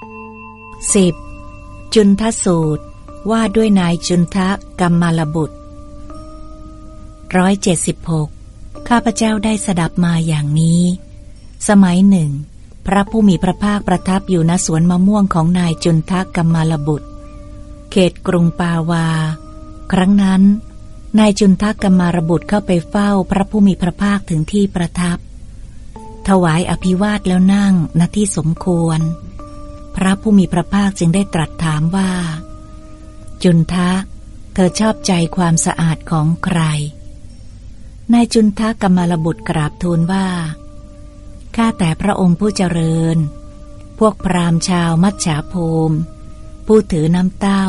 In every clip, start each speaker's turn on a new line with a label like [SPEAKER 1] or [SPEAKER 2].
[SPEAKER 1] 10. จุนทสูตรว่าด้วยนายจุนทะกรรมารบุตรร้อยเจ็ดสิบหกข้าพเจ้าได้สดับมาอย่างนี้ สมัยหนึ่ง พระผู้มีพระภาคประทับอยู่ณสวนมะม่วงของนายจุนทะกรรมารบุตร เขตกรุงปาวา ครั้งนั้น นายจุนทะกรรมารบุตรเข้าไปเฝ้าพระผู้มีพระภาคถึงที่ประทับ ถวายอภิวาทแล้วนั่งณที่สมควร ระผู้มีพระภาคจึงได้ตรัสถามว่า จุนทะ เธอชอบใจความสะอาดของใคร นายจุนทะกรรมารบุตรกราบทูลว่า ข้าแต่พระองค์ผู้เจริญ พวกพราหมณ์ชาวมัจฉาภูมิ ผู้ถือน้ำเต้า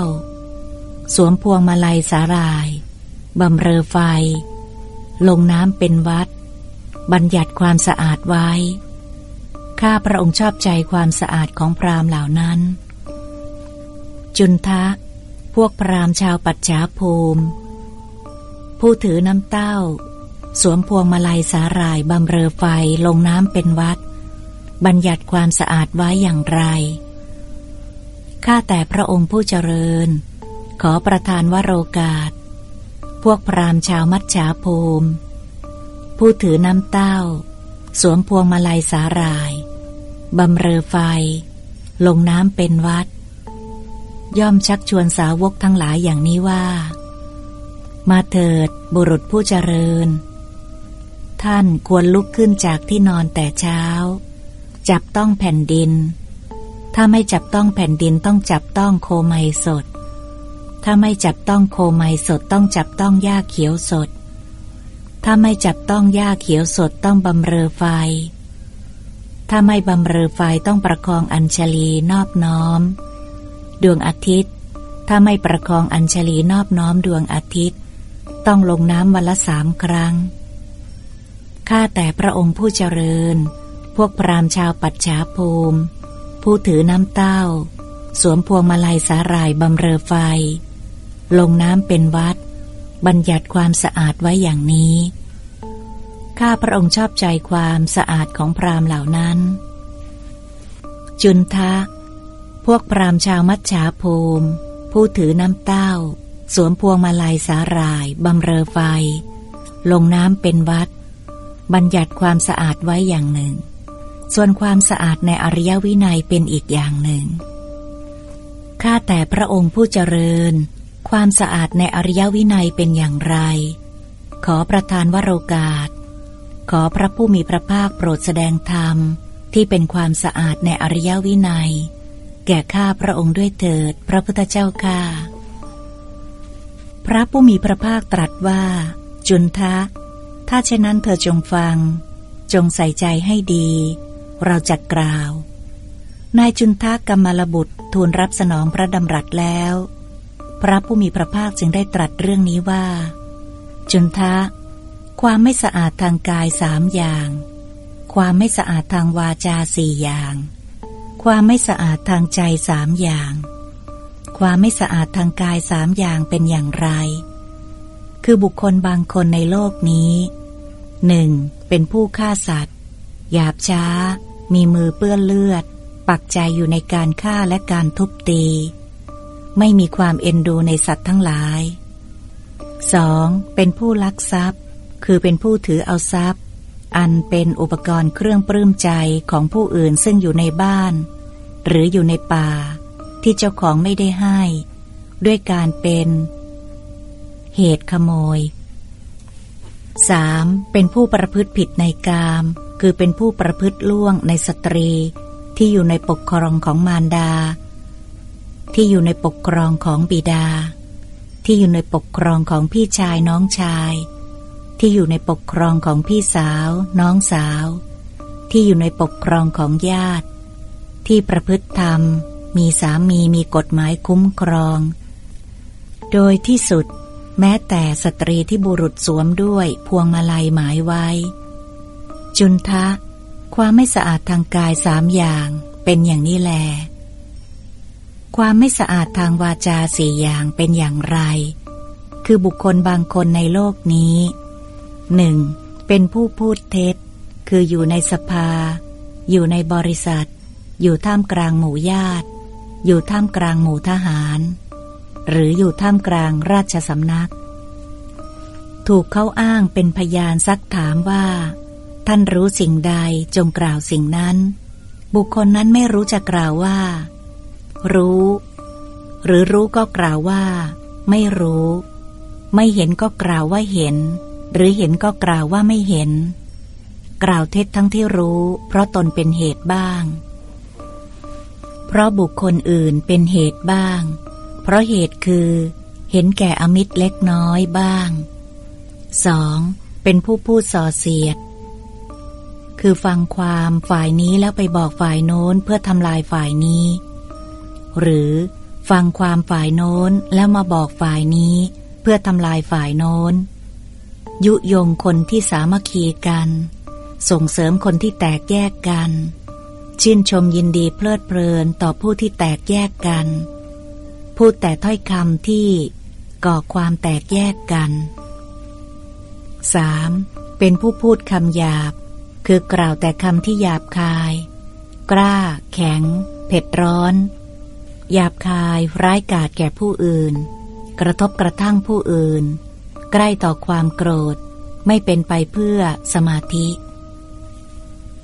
[SPEAKER 1] สวมพวงมาลัยสาลายบำเรอไฟ ลงน้ำเป็นวัด บัญญัติความสะอาดไว้ ข้าพระองค์ชอบใจความสะอาดของพราหมณ์เหล่านั้น จุนทะ พวกพราหมณ์ชาวปัจฉาภูมิ ผู้ถือน้ำเต้า สวมพวงมาลัยสาหร่ายบำเรอไฟลงน้ำเป็นวัด บัญญัติความสะอาดไว้อย่างไร ข้าแต่พระองค์ผู้เจริญ ขอประทานวโรกาส พวกพราหมณ์ชาวมัจฉาภูมิ ผู้ถือน้ำเต้าสวมพวงมาลัยสาหร่าย บำเรอไฟ ลงน้ำเป็นวัด ย่อมชักชวนสาวกทั้งหลายอย่างนี้ว่า มาเถิดบุรุษผู้เจริญ ท่านควรลุกขึ้นจากที่นอนแต่เช้า จับต้องแผ่นดิน ถ้าไม่จับต้องแผ่นดินต้องจับต้องโคไมสด ถ้าไม่จับต้องโคไมสดต้องจับต้องหญ้าเขียวสด ถ้าไม่จับต้องหญ้าเขียวสดต้องบำเรอไฟ ถ้าไม่บำเรอไฟต้องประคองอัญชลีนอบน้อม ดวงอาทิตย์ ถ้าไม่ประคองอัญชลีนอบน้อมดวงอาทิตย์ ต้องลงน้ำวันละสามครั้ง ข้าแต่พระองค์ผู้เจริญ พวกพราหมณ์ชาวปัจฉาภูมิ ผู้ถือน้ำเต้า สวมพวงมาลัยสาหร่ายบำเรอไฟ ลงน้ำเป็นวัด บัญญัติความสะอาดไว้อย่างนี้ ข้าพระองค์ชอบใจความสะอาดของพราหมณ์เหล่านั้น จุนทะ พวกพราหมณ์ชาวมัจฉาภูมิ ผู้ถือน้ำเต้า สวมพวงมาลัยสาหร่ายบำเรอไฟ ลงน้ำเป็นวัด บัญญัติความสะอาดไว้อย่างหนึ่ง ส่วนความสะอาดในอริยวินัยเป็นอีกอย่างหนึ่งข้าแต่พระองค์ผู้เจริญ ความสะอาดในอริยวินัยเป็นอย่างไร ขอประทานวโรกาส ขอพระผู้มีพระภาคโปรดแสดงธรรมที่เป็นความสะอาดในอริยวินัย แก่ข้าพระองค์ด้วยเถิด พระพุทธเจ้าข้าพระผู้มีพระภาคตรัสว่า จุนทะ ถ้าเช่นนั้นเธอจงฟัง จงใส่ใจให้ดี เราจะกล่าว นายจุนทะกรรมลบุตรทูลรับสนองพระดำรัสแล้ว พระผู้มีพระภาคจึงได้ตรัสเรื่องนี้ว่า จุนทะ ความไม่สะอาดทางกายสามอย่าง ความไม่สะอาดทางวาจาสี่อย่าง ความไม่สะอาดทางใจสามอย่าง ความไม่สะอาดทางกายสามอย่างเป็นอย่างไร คือบุคคลบางคนในโลกนี้หนึ่งเป็นผู้ฆ่าสัตว์ หยาบช้า มีมือเปื้อนเลือด ปักใจอยู่ในการฆ่าและการทุบตี ไม่มีความเอ็นดูในสัตว์ทั้งหลาย 2. เป็นผู้ลักทรัพย์ คือเป็นผู้ถือเอาทรัพย์ อันเป็นอุปกรณ์เครื่องปลื้มใจของผู้อื่นซึ่งอยู่ในบ้าน หรืออยู่ในป่า ที่เจ้าของไม่ได้ให้ ด้วยการเป็น เหตุขโมย 3. เป็นผู้ประพฤติผิดในกาม คือเป็นผู้ประพฤติล่วงในสตรี ที่อยู่ในปกครองของมารดา ที่อยู่ในปกครองของบิดา ที่อยู่ในปกครองของพี่ชายน้องชาย ที่อยู่ในปกครองของพี่สาว น้องสาว ที่อยู่ในปกครองของญาติ ที่ประพฤติธรรม มีสามีมีกฎหมายคุ้มครอง โดยที่สุด แม้แต่สตรีที่บุรุษสวมด้วยพวงมาลัยหมายไว้ จุนทะ ความไม่สะอาดทางกายสามอย่างเป็นอย่างนี้แล ความไม่สะอาดทางวาจาสี่อย่างเป็นอย่างไร คือบุคคลบางคนในโลกนี้ หนึ่งเป็นผู้พูดเท็จ คืออยู่ในสภา อยู่ในบริษัท อยู่ท่ามกลางหมู่ญาติ อยู่ท่ามกลางหมู่ทหาร หรืออยู่ท่ามกลางราชสำนัก ถูกเขาอ้างเป็นพยานซักถามว่า ท่านรู้สิ่งใดจงกล่าวสิ่งนั้น บุคคลนั้นไม่รู้จะกล่าวว่า รู้ หรือรู้ก็กล่าวว่า ไม่รู้ ไม่เห็นก็กล่าวว่าเห็น หรือเห็นก็กล่าวว่าไม่เห็น กล่าวเท็จทั้งที่รู้ เพราะตนเป็นเหตุบ้าง เพราะบุคคลอื่นเป็นเหตุบ้าง เพราะเหตุคือ เห็นแก่อมิตรเล็กน้อยบ้าง 2. เป็นผู้พูดส่อเสียด คือฟังความฝ่ายนี้แล้วไปบอกฝ่ายโน้นเพื่อทำลายฝ่ายนี้ หรือฟังความฝ่ายโน้นแล้วมาบอกฝ่ายนี้ เพื่อทำลายฝ่ายโน้น ยุยงคนที่สามัคคีกัน ส่งเสริมคนที่แตกแยกกัน ชื่นชมยินดีเพลิดเพลินต่อผู้ที่แตกแยกกัน พูดแต่ถ้อยคำที่ก่อความแตกแยกกัน 3. เป็นผู้พูดคำหยาบ คือกล่าวแต่คำที่หยาบคาย กล้า แข็ง เผ็ดร้อน หยาบคาย ร้ายกาจแก่ผู้อื่น กระทบกระทั่งผู้อื่น ใกล้ต่อความโกรธ ไม่เป็นไปเพื่อสมาธิ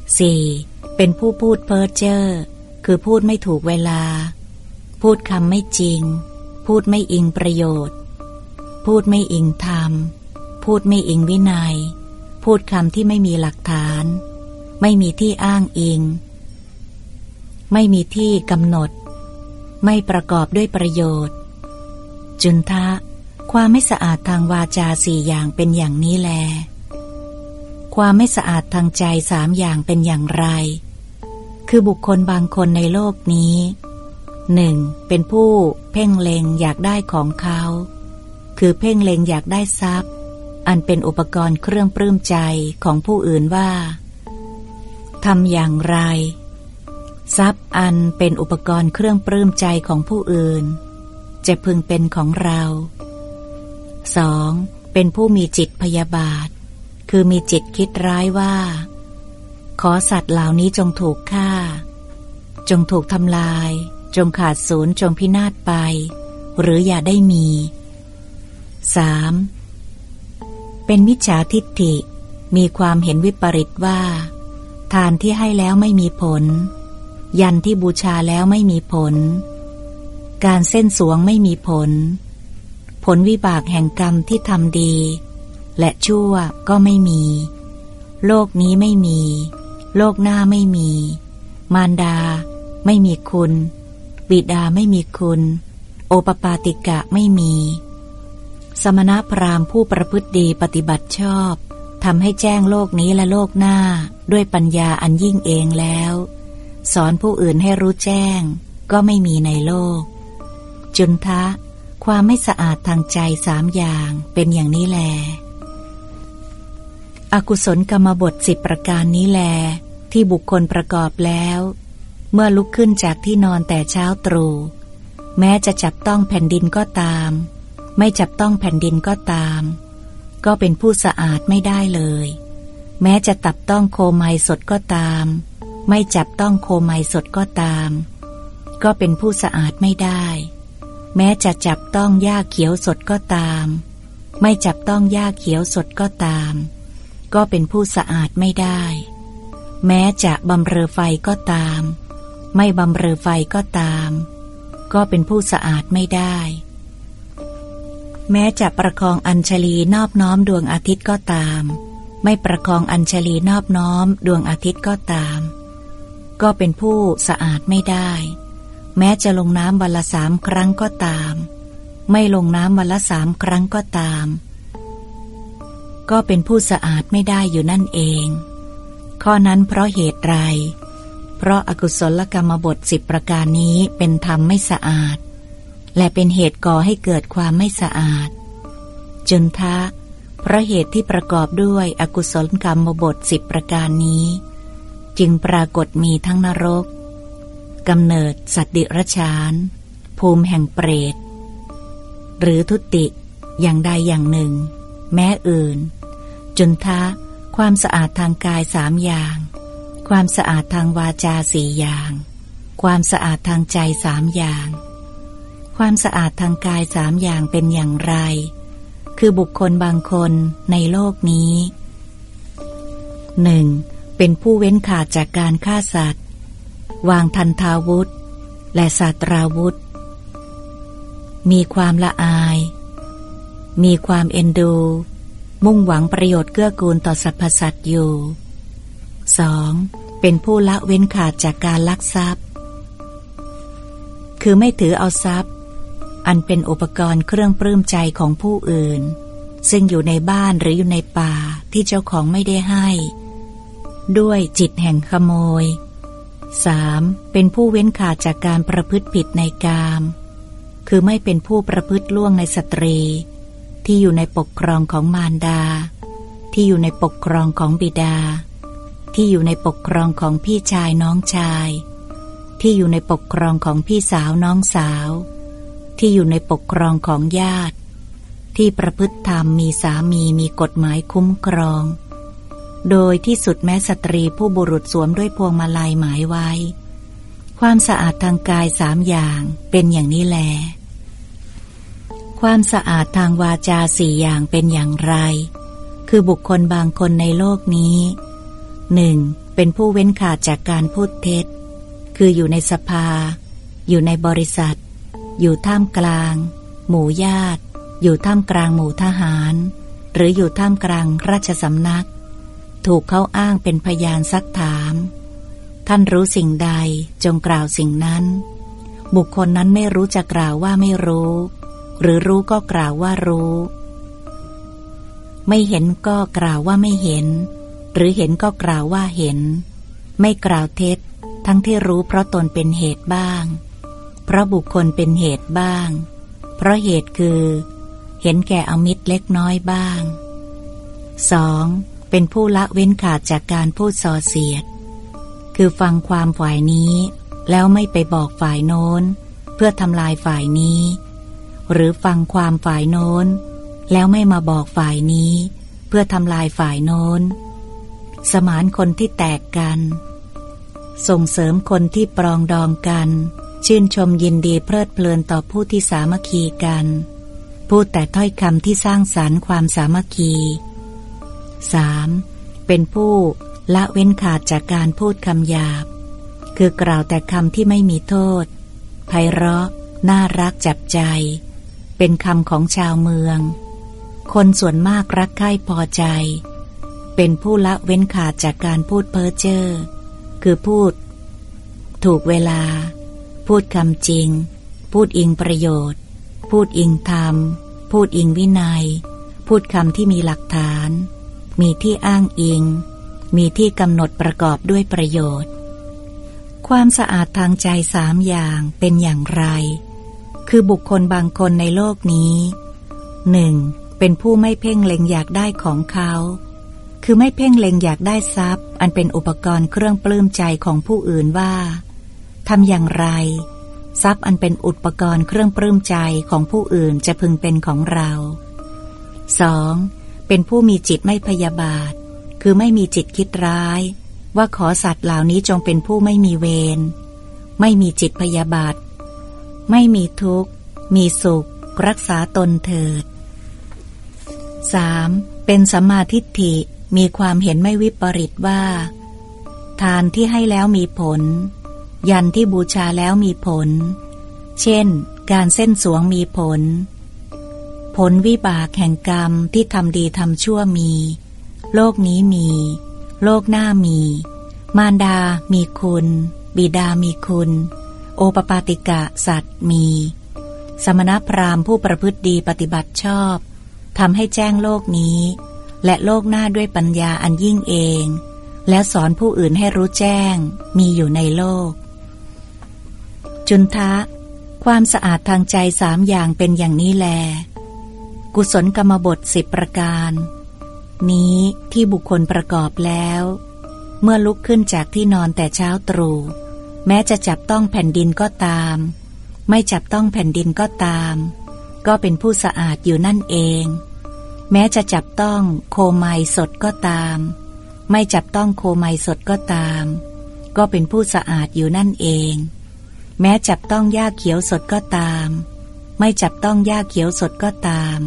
[SPEAKER 1] 4. เป็นผู้พูดเพ้อเจ้อคือพูดไม่ถูกเวลา พูดคำไม่จริง พูดไม่อิงประโยชน์ พูดไม่อิงธรรม พูดไม่อิงวินัย พูดคำที่ไม่มีหลักฐาน ไม่มีที่อ้างอิง ไม่มีที่กำหนด ไม่ประกอบด้วยประโยชน์ จุนทะ ความไม่สะอาดทางวาจาสี่อย่างเป็นอย่างนี้แล ความไม่สะอาดทางใจสามอย่างเป็นอย่างไร คือบุคคลบางคนในโลกนี้หนึ่งเป็นผู้เพ่งเลงอยากได้ของเขา คือเพ่งเลงอยากได้ทรัพย์ อันเป็นอุปกรณ์เครื่องปลื้มใจของผู้อื่นว่าทำอย่างไร ทรัพย์อันเป็นอุปกรณ์เครื่องปลื้มใจของผู้อื่น จะพึงเป็นของเรา 2. เป็นผู้มีจิตพยาบาท คือมีจิตคิดร้ายว่า ขอสัตว์เหล่านี้จงถูกฆ่า จงถูกทำลาย จงขาดศูนย์จงพินาศไป หรืออย่าได้มี 3. เป็นมิจฉาทิฏฐิ มีความเห็นวิปริตว่า ทานที่ให้แล้วไม่มีผล ยันที่บูชาแล้วไม่มีผล การเส้นสวงไม่มีผล ผลวิบากแห่งกรรมที่ทำดี และชั่วก็ไม่มี โลกนี้ไม่มี โลกหน้าไม่มี มารดา ไม่มีคุณ บิดาไม่มีคุณ โอปปาติกะไม่มี สมณพราหมณ์ผู้ประพฤติดีปฏิบัติชอบทำให้แจ้งโลกนี้และโลกหน้าด้วยปัญญาอันยิ่งเองแล้ว สอนผู้อื่นให้รู้แจ้ง ก็ไม่มีในโลก จุนทะ ความไม่สะอาดทางใจสามอย่างเป็นอย่างนี้แล อกุศลกรรมบทสิบประการนี้แล ที่บุคคลประกอบแล้ว เมื่อลุกขึ้นจากที่นอนแต่เช้าตรู่แม้จะจับต้องแผ่นดินก็ตาม ไม่จับต้องแผ่นดินก็ตาม ก็เป็นผู้สะอาดไม่ได้เลย แม้จะตับต้องโคไมสดก็ตาม ไม่จับต้องโคไมสดก็ตาม ก็เป็นผู้สะอาดไม่ได้ แม้จะจับต้องหญ้าเขียวสดก็ตาม ไม่จับต้องหญ้าเขียวสดก็ตาม ก็เป็นผู้สะอาดไม่ได้ แม้จะบำเรอไฟก็ตาม ไม่บำเรอไฟก็ตาม ก็เป็นผู้สะอาดไม่ได้ แม้จะประคองอัญชลีนอบน้อมดวงอาทิตย์ก็ตาม ไม่ประคองอัญชลีนอบน้อมดวงอาทิตย์ก็ตาม ก็เป็นผู้สะอาดไม่ได้ แม้จะลงน้ำวันละสามครั้งก็ตาม ไม่ลงน้ำวันละสามครั้งก็ตาม ก็เป็นผู้สะอาดไม่ได้อยู่นั่นเอง ข้อนั้นเพราะเหตุไร เพราะอากุศลกรรมบทสิบประการนี้เป็นธรรมไม่สะอาด และเป็นเหตุก่อให้เกิดความไม่สะอาดจนทะ เพราะเหตุที่ประกอบด้วยอกุศลกรรมบทสิบประการนี้ จึงปรากฏมีทั้งนรก กำเนิดสัตว์ดิรชาน ภูมิแห่งเปรต หรือทุติอย่างใดอย่างหนึ่ง แม้อื่น จุนทะ ความสะอาดทางกายสามอย่าง ความสะอาดทางวาจาสี่อย่าง ความสะอาดทางใจสามอย่าง ความสะอาดทางกายสามอย่างเป็นอย่างไร คือบุคคลบางคนในโลกนี้หนึ่งเป็นผู้เว้นขาดจากการฆ่าสัตว์ วางทันทาวุธ และศาสตราวุธ มีความละอาย มีความเอ็นดู มุ่งหวังประโยชน์เกื้อกูลต่อสรรพสัตว์อยู่ 2. เป็นผู้ละเว้นขาดจากการลักทรัพย์ คือไม่ถือเอาทรัพย์ อันเป็นอุปกรณ์เครื่องปลื้มใจของผู้อื่น ซึ่งอยู่ในบ้านหรืออยู่ในป่าที่เจ้าของไม่ได้ให้ ด้วยจิตแห่งขโมย 3. เป็นผู้เว้นขาดจากการประพฤติผิดในกาม คือไม่เป็นผู้ประพฤติล่วงในสตรี ที่อยู่ในปกครองของมารดา ที่อยู่ในปกครองของบิดา ที่อยู่ในปกครองของพี่ชายน้องชาย ที่อยู่ในปกครองของพี่สาวน้องสาว ที่อยู่ในปกครองของญาติ ที่ประพฤติธรรมมีสามีมีกฎหมายคุ้มครอง โดยที่สุดแม้สตรีผู้บุรุษสวมด้วยพวงมาลัยหมายไว้ ความสะอาดทางกายสามอย่างเป็นอย่างนี้แล ความสะอาดทางวาจาสี่อย่างเป็นอย่างไร คือบุคคลบางคนในโลกนี้หนึ่งเป็นผู้เว้นขาดจากการพูดเท็จ คืออยู่ในสภา อยู่ในบริษัท อยู่ท่ามกลาง หมู่ญาติ อยู่ท่ามกลางหมู่ทหาร หรืออยู่ท่ามกลางราชสำนัก ถูกเขาอ้างเป็นพยานซักถาม ท่านรู้สิ่งใดจงกล่าวสิ่งนั้น บุคคลนั้นไม่รู้จะกล่าวว่าไม่รู้ หรือรู้ก็กล่าวว่ารู้ ไม่เห็นก็กล่าวว่าไม่เห็น หรือเห็นก็กล่าวว่าเห็น ไม่กล่าวเท็จ ทั้งที่รู้เพราะตนเป็นเหตุบ้าง เพราะบุคคลเป็นเหตุบ้าง เพราะเหตุคือ เห็นแก่อมิตรเล็กน้อยบ้าง 2. เป็นผู้ละเว้นขาดจากการพูดส่อเสียด คือฟังความฝ่ายนี้ แล้วไม่ไปบอกฝ่ายโน้น เพื่อทำลายฝ่ายนี้ หรือฟังความฝ่ายโน้น แล้วไม่มาบอกฝ่ายนี้ เพื่อทำลายฝ่ายโน้น สมานคนที่แตกกัน ส่งเสริมคนที่ปรองดองกัน ชื่นชมยินดีเพลิดเพลินต่อผู้ที่สามัคคีกัน พูดแต่ถ้อยคำที่สร้างสารรค์ความสามัคคี 3. เป็นผู้ละเว้นขาดจากการพูดคำหยาบ คือกล่าวแต่คำที่ไม่มีโทษ ไพเราะ น่ารักจับใจ เป็นคำของชาวเมือง คนส่วนมากรักใคร่พอใจ เป็นผู้ละเว้นขาดจากการพูดเพ้อเจ้อ คือพูด ถูกเวลา พูดคำจริง พูดอิงประโยชน์ พูดอิงธรรม พูดอิงวินัย พูดคำที่มีหลักฐาน มีที่อ้างอิง มีที่กำหนดประกอบด้วยประโยชน์ ความสะอาดทางใจสามอย่างเป็นอย่างไร คือบุคคลบางคนในโลกนี้หนึ่งเป็นผู้ไม่เพ่งเล็งอยากได้ของเขา คือไม่เพ่งเล็งอยากได้ทรัพย์ อันเป็นอุปกรณ์เครื่องปลื้มใจของผู้อื่นว่าทำอย่างไร ทรัพย์อันเป็นอุปกรณ์เครื่องปลื้มใจของผู้อื่นจะพึงเป็นของเรา 2. เป็นผู้มีจิตไม่พยาบาท คือไม่มีจิตคิดร้าย ว่าขอสัตว์เหล่านี้จงเป็นผู้ไม่มีเวร ไม่มีจิตพยาบาท ไม่มีทุกข์ มีสุข รักษาตนเถิด 3. เป็นสัมมาทิฏฐิ มีความเห็นไม่วิปริตว่า ทานที่ให้แล้วมีผล ยันที่บูชาแล้วมีผล เช่น การเส้นสวงมีผล ผลวิบากแห่งกรรมที่ทำดีทำชั่วมี โลกนี้มี โลกหน้ามี มารดา มีคุณ บิดามีคุณ โอปปาติกะสัตว์มี สมณพราหมณ์ผู้ประพฤติดีปฏิบัติชอบทำให้แจ้งโลกนี้ และโลกหน้าด้วยปัญญาอันยิ่งเอง แล้วสอนผู้อื่นให้รู้แจ้ง มีอยู่ในโลก จุนทะ ความสะอาดทางใจสามอย่างเป็นอย่างนี้แล กุศลกรรมบทสิบประการ นี้ที่บุคคลประกอบแล้ว เมื่อลุกขึ้นจากที่นอนแต่เช้าตรู่แม้จะจับต้องแผ่นดินก็ตาม ไม่จับต้องแผ่นดินก็ตาม ก็เป็นผู้สะอาดอยู่นั่นเอง แม้จะจับต้องโคไมสดก็ตาม ไม่จับต้องโคไมสดก็ตาม ก็เป็นผู้สะอาดอยู่นั่นเอง แม้จับต้องหญ้าเขียวสดก็ตาม ไม่จับต้องหญ้าเขียวสดก็ตาม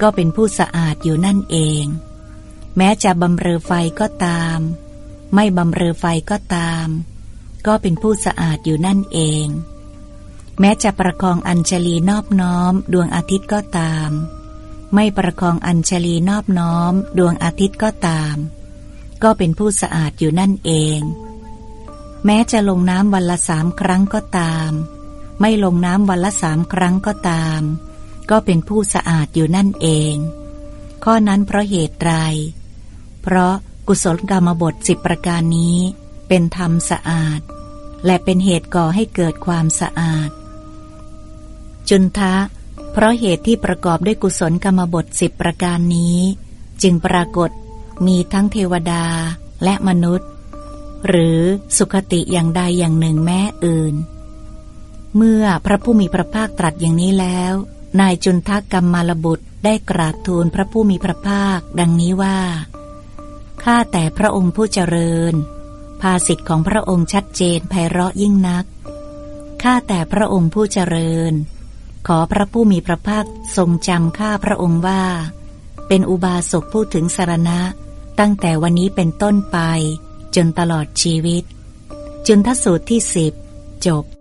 [SPEAKER 1] ก็เป็นผู้สะอาดอยู่นั่นเอง แม้จะบำเรอไฟก็ตาม ไม่บำเรอไฟก็ตาม ก็เป็นผู้สะอาดอยู่นั่นเอง แม้จะประคองอัญชลีนอบน้อมดวงอาทิตย์ก็ตาม ไม่ประคองอัญชลีนอบน้อมดวงอาทิตย์ก็ตาม ก็เป็นผู้สะอาดอยู่นั่นเอง แม้จะลงน้ำวันละสามครั้งก็ตาม ไม่ลงน้ำวันละสามครั้งก็ตาม ก็เป็นผู้สะอาดอยู่นั่นเอง ข้อนั้นเพราะเหตุไร เพราะกุศลกรรมบทสิบประการนี้ เป็นธรรมสะอาด และเป็นเหตุก่อให้เกิดความสะอาด จุนทะ เพราะเหตุที่ประกอบด้วยกุศลกรรมบทสิบประการนี้ จึงปรากฏมีทั้งเทวดาและมนุษย์ หรือสุขติอย่างใดอย่างหนึ่งแม้อื่น เมื่อพระผู้มีพระภาคตรัสอย่างนี้แล้ว นายจุนทกรรมมารบุตรได้กราบทูลพระผู้มีพระภาค ดังนี้ว่า ข้าแต่พระองค์ผู้เจริญ ภาสิทธิ์ของพระองค์ชัดเจนไพเราะยิ่งนัก ข้าแต่พระองค์ผู้เจริญ ขอพระผู้มีพระภาคทรงจำข้าพระองค์ว่า เป็นอุบาสกผู้ถึงสารณะ ตั้งแต่วันนี้เป็นต้นไป จนตลอดชีวิต จุนทสูตรที่สิบจบ